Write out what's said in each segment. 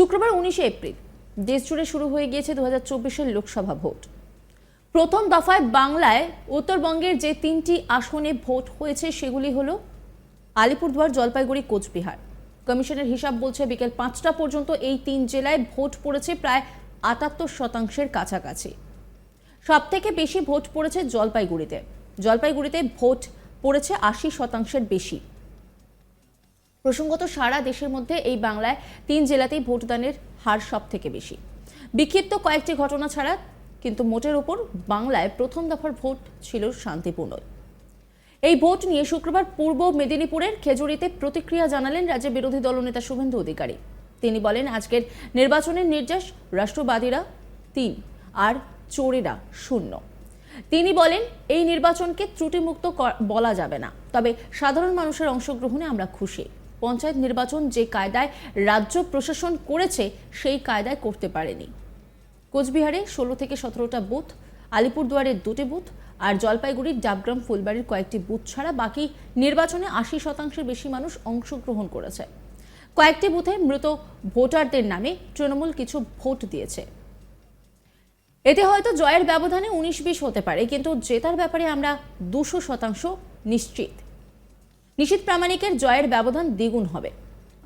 শুক্রবার উনিশে এপ্রিল দেশজুড়ে শুরু হয়ে গিয়েছে দু হাজার লোকসভা ভোট। প্রথম দফায় বাংলায় উত্তরবঙ্গের যে তিনটি আসনে ভোট হয়েছে সেগুলি হলো আলিপুরদুয়ার, জলপাইগুড়ি, কোচবিহার। কমিশনের হিসাব বলছে বিকেল পাঁচটা পর্যন্ত এই তিন জেলায় ভোট পড়েছে প্রায় আটাত্তর শতাংশের কাছাকাছি। সব থেকে বেশি ভোট পড়েছে জলপাইগুড়িতে। জলপাইগুড়িতে ভোট পড়েছে আশি শতাংশের বেশি। প্রসঙ্গত সারা দেশের মধ্যে এই বাংলায় তিন জেলাতেই ভোটদানের হার সব থেকে বেশি। বিক্ষিপ্ত কয়েকটি ঘটনা ছাড়া কিন্তু মোটের ওপর বাংলায় প্রথম দফার ভোট ছিল শান্তিপূর্ণ। এই ভোট নিয়ে শুক্রবার পূর্ব মেদিনীপুরের খেজুরিতে প্রতিক্রিয়া জানালেন রাজ্যের বিরোধী দলনেতা শুভেন্দু অধিকারী। তিনি বলেন, আজকের নির্বাচনের নির্যাস রাষ্ট্রবাদীরা তিন আর চোরেরা শূন্য। তিনি বলেন, এই নির্বাচনকে ত্রুটিমুক্ত বলা যাবে না। তবে সাধারণ মানুষের অংশগ্রহণে আমরা খুশি। পঞ্চায়েত নির্বাচন যে কায়দায় রাজ্য প্রশাসন করেছে, সেই কায়দায় করতে পারেনি। কোচবিহারে ষোলো থেকে সতেরোটা বুথ আলিপুরদুয়ারের দুটি বুথ আর জলপাইগুড়ির ডাবগ্রাম ফুলবাড়ির কয়েকটি বুথ ছাড়া বাকি নির্বাচনে আশি শতাংশের বেশি মানুষ অংশগ্রহণ করেছে। কয়েকটি বুথে মৃত ভোটারদের নামে তৃণমূল কিছু ভোট দিয়েছে। এতে হয়তো জয়ের ব্যবধানে উনিশ বিশ হতে পারে, কিন্তু জেতার ব্যাপারে আমরা দুশো শতাংশ নিশ্চিত। নিশীত প্রামাণিকের জয়ের ব্যবধান দ্বিগুণ হবে।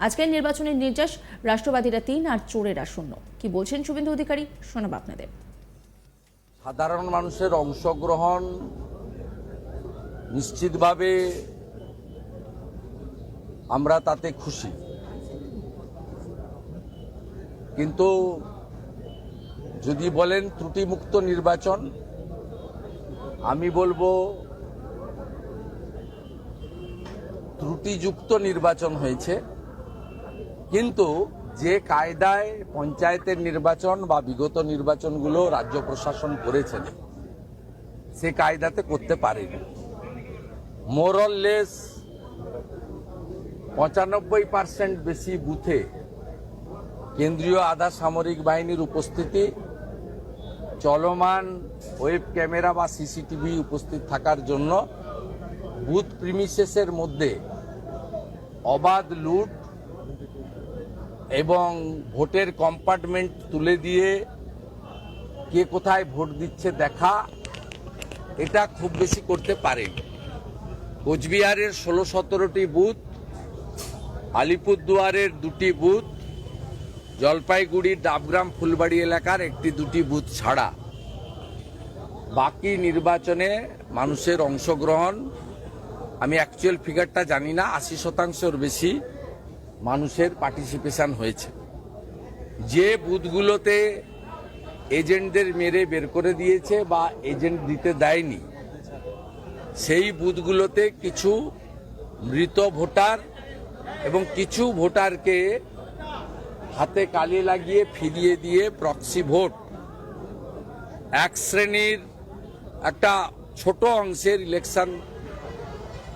আজকের নির্বাচনের নির্যাস রাষ্ট্রবাদীরা তিন আর চোরেরা শূন্য। কি বলছেন শুভেন্দু অধিকারী? শোনাব আপনাদের। সাধারণ মানুষের অংশগ্রহণ নিশ্চিতভাবে আমরা তাতে খুশি। কিন্তু যদি বলেন ত্রুটিমুক্ত নির্বাচন, আমি বলব ত্রুটিযুক্ত নির্বাচন হয়েছে। কিন্তু যে কায়দায় পঞ্চায়েতের নির্বাচন বা বিগত নির্বাচনগুলো রাজ্য প্রশাসন করেছেন সে কায়দাতে করতে পারেনি। মোরললেস পঁচানব্বই পার্সেন্ট বেশি বুথে কেন্দ্রীয় আধা সামরিক বাহিনীর উপস্থিতি, চলমান ওয়েব ক্যামেরা বা সিসিটিভি উপস্থিত থাকার জন্য বুথ প্রিমিসেসের মধ্যে অবাধ লুট এবং ভোটের কম্পার্টমেন্ট তুলে দিয়ে কে কোথায় ভোট দিচ্ছে দেখা, এটা খুব বেশি করতে পারে কোচবিহারের ষোলো সতেরোটি বুথ, আলিপুরদুয়ারের দুটি বুথ জলপাইগুড়ির ডাবগ্রাম, ফুলবাড়ি এলাকার একটি দুটি বুথ ছাড়া। বাকি নির্বাচনে মানুষের অংশগ্রহণ আমি অ্যাকচুয়াল ফিগারটা জানি না, আশি শতাংশের বেশি মানুষের পার্টিসিপেশন হয়েছে। যে বুথগুলোতে এজেন্টদের মেরে বের করে দিয়েছে বা এজেন্ট দিতে দেয়নি, সেই বুথগুলোতে কিছু মৃত ভোটার এবং কিছু ভোটারকে হাতে কালি লাগিয়ে ফিরিয়ে দিয়ে প্রক্সি ভোট এক শ্রেণির একটা ছোট অংশের ইলেকশন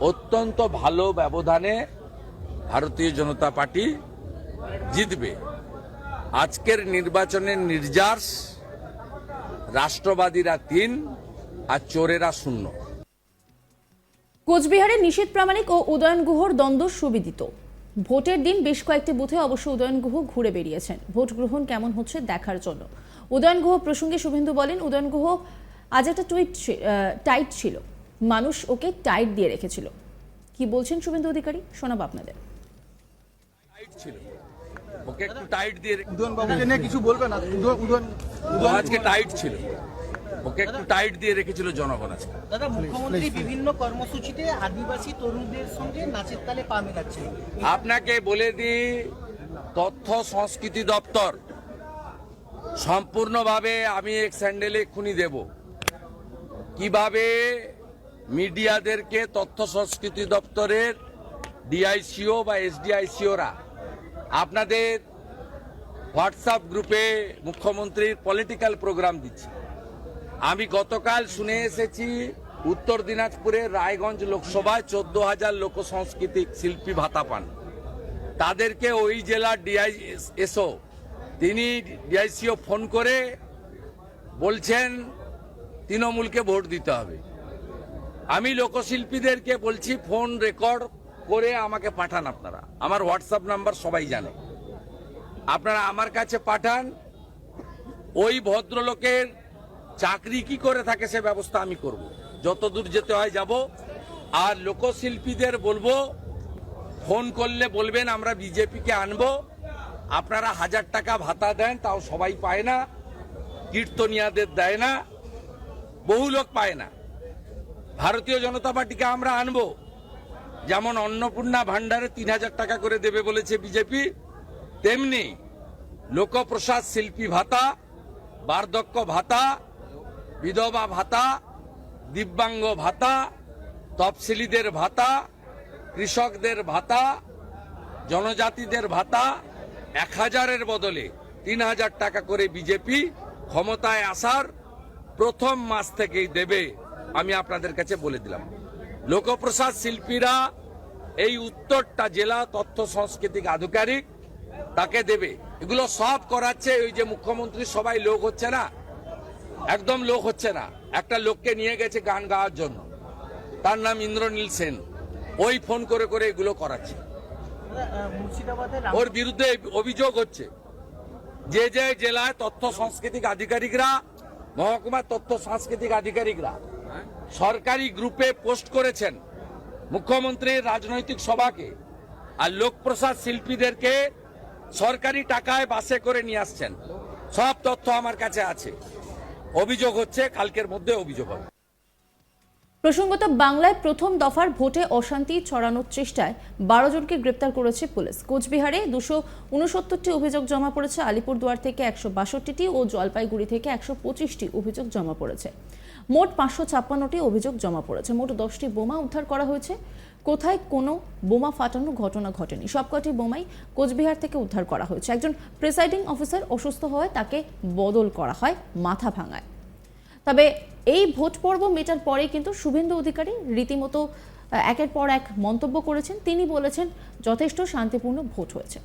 অত্যন্ত ভালো ব্যবধানে ভারতীয় জনতা পার্টি জিতবে। আজকের নির্বাচনের নির্যাস রাষ্ট্রবাদীরা তিন আর চোরেরা শূন্য। কোচবিহারে নিশীত প্রামাণিক ও উদয়ন গুহর দ্বন্দ্ব সুবিদিত। ভোটের দিন বেশ কয়েকটি বুথে অবশ্য উদয়ন গুহ ঘুরে বেরিয়েছেন ভোট গ্রহণ কেমন হচ্ছে দেখার জন্য। উদয়ন গুহ প্রসঙ্গে শুভেন্দু বলেন, উদয়ন গুহ আজ একটা টুইট টাইট ছিল। মানুষ ওকে টাইট দিয়ে রেখেছিল। কি বলছেন শুভেন্দু অধিকারী? শোনাবো আপনাদের। টাইট ছিল ওকে একটু টাইট দিয়ে উদয়ন বাবুকে নিয়ে কিছু বলবে না? উদয়ন উদয়ন আজকে টাইট ছিল। ওকে একটু টাইট দিয়ে রেখেছিল জনগণ আজকে। দাদা মুখ্যমন্ত্রী বিভিন্ন কর্মসূচিতে আদিবাসী তরুণদের সঙ্গে নাচের তালে পা মেলাচ্ছে আপনাকে বলে দিই তথ্য সংস্কৃতি দপ্তর সম্পূর্ণভাবে আমি এক স্যান্ডেলে খুনি দেব। কীভাবে মিডিয়াদেরকে তথ্য সংস্কৃতি দপ্তরের ডিআইসিও বা এসডিআইসিওরা, আপনাদের হোয়াটসঅ্যাপ গ্রুপে মুখ্যমন্ত্রীর পলিটিক্যাল প্রোগ্রাম দিচ্ছে। আমি গতকাল শুনে এসেছি, উত্তর দিনাজপুরের রায়গঞ্জ লোকসভায় চোদ্দ হাজার লোক সাংস্কৃতিক শিল্পী ভাতা পান। তাদেরকে ওই জেলার ডিআইএসও, তিনি ডিআইসিও ফোন করে বলছেন, তৃণমূলকে ভোট দিতে হবে। আমি লোকশিল্পীদেরকে বলছি, ফোন রেকর্ড করে আমাকে পাঠান আপনারা। আমার হোয়াটসঅ্যাপ নাম্বার সবাই জানে। আপনারা আমার কাছে পাঠান, ওই ভদ্রলোকের চাকরি কি করে থাকে সে ব্যবস্থা আমি করব। যত দূর যেতে হয় যাব, আর লোকশিল্পীদের বলব, ফোন করলে বলবেন, আমরা বিজেপিকে আনব। আপনারা হাজার টাকা ভাতা দেন, তাও সবাই পায় না, কীর্তনিয়াদের দেয় না, বহু লোক পায় না। ভারতীয় জনতা পার্টিকে আমরা আনব। যেমন অন্নপূর্ণা ভান্ডারে তিন হাজার টাকা করে দেবে বলেছে বিজেপি, তেমনি লোকপ্রসাদ শিল্পী ভাতা, বার্ধক্য ভাতা, বিধবা ভাতা, দিব্যাঙ্গ ভাতা, তফসিলিদের ভাতা, কৃষকদের ভাতা, জনজাতিদের ভাতা, এক হাজারের বদলে তিন হাজার টাকা করে বিজেপি ক্ষমতায় আসার প্রথম মাস থেকেই দেবে আমি আপনাদের কাছে বলে দিলাম। লোকপ্রসাদ শিল্পীরা এই উত্তরটা জেলা তথ্য সাংস্কৃতিক আধিকারিক তাকে দেবে। এগুলো সব করাচ্ছে ওই যে মুখ্যমন্ত্রী, সবাই লোক হচ্ছে না। একদম লোক হচ্ছে না। একটা লোককে নিয়ে গেছে গান গাওয়ার জন্য। তার নাম ইন্দ্রনীল সেন। ওই ফোন করে করে এগুলো করাচ্ছে। ওর বিরুদ্ধে অভিযোগ হচ্ছে। যে যে জেলায় তথ্য সাংস্কৃতিক আধিকারিকরা, মহকুমার তথ্য সাংস্কৃতিক আধিকারিকরা সরকারি গ্রুপে পোস্ট করেছেন মুখ্যমন্ত্রীর রাজনৈতিক সভাকে আর লোকপ্রসাদ শিল্পীদেরকে সরকারি টাকায় বাসে করে নিয়ে আসছেন। সব তথ্য আমার কাছে আছে। অভিযোগ হচ্ছে, কালকের মধ্যে অভিযোগ হবে। প্রসঙ্গত, বাংলায় প্রথম দফার ভোটে অশান্তি ছড়ানোর চেষ্টায় বারো জনকে গ্রেপ্তার করেছে পুলিশ। কোচবিহারে দুশো উনসত্তরটি অভিযোগ জমা পড়েছে। আলিপুরদুয়ার থেকে একশো বাষট্টিটি ও জলপাইগুড়ি থেকে একশো পঁচিশটি অভিযোগ জমা পড়েছে। মোট পাঁচশো ছাপ্পান্নটি অভিযোগ জমা পড়েছে। মোট দশটি বোমা উদ্ধার করা হয়েছে। কোথায় কোনো বোমা ফাটানোর ঘটনা ঘটেনি? সবকটি বোমাই কোচবিহার থেকে উদ্ধার করা হয়েছে। একজন প্রিসাইডিং অফিসার অসুস্থ হওয়ায় তাকে বদল করা হয় মাথা ভাঙায়। তবে এই ভোট পর্ব মেটার পরে কিন্তু শুভেন্দু অধিকারী রীতিমতো একের পর এক মন্তব্য করেছেন। তিনি বলেছেন, যথেষ্ট শান্তিপূর্ণ ভোট হয়েছে।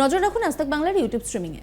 নজর রাখুন আস্তাক বাংলার ইউটিউব স্ট্রিমিংয়ে।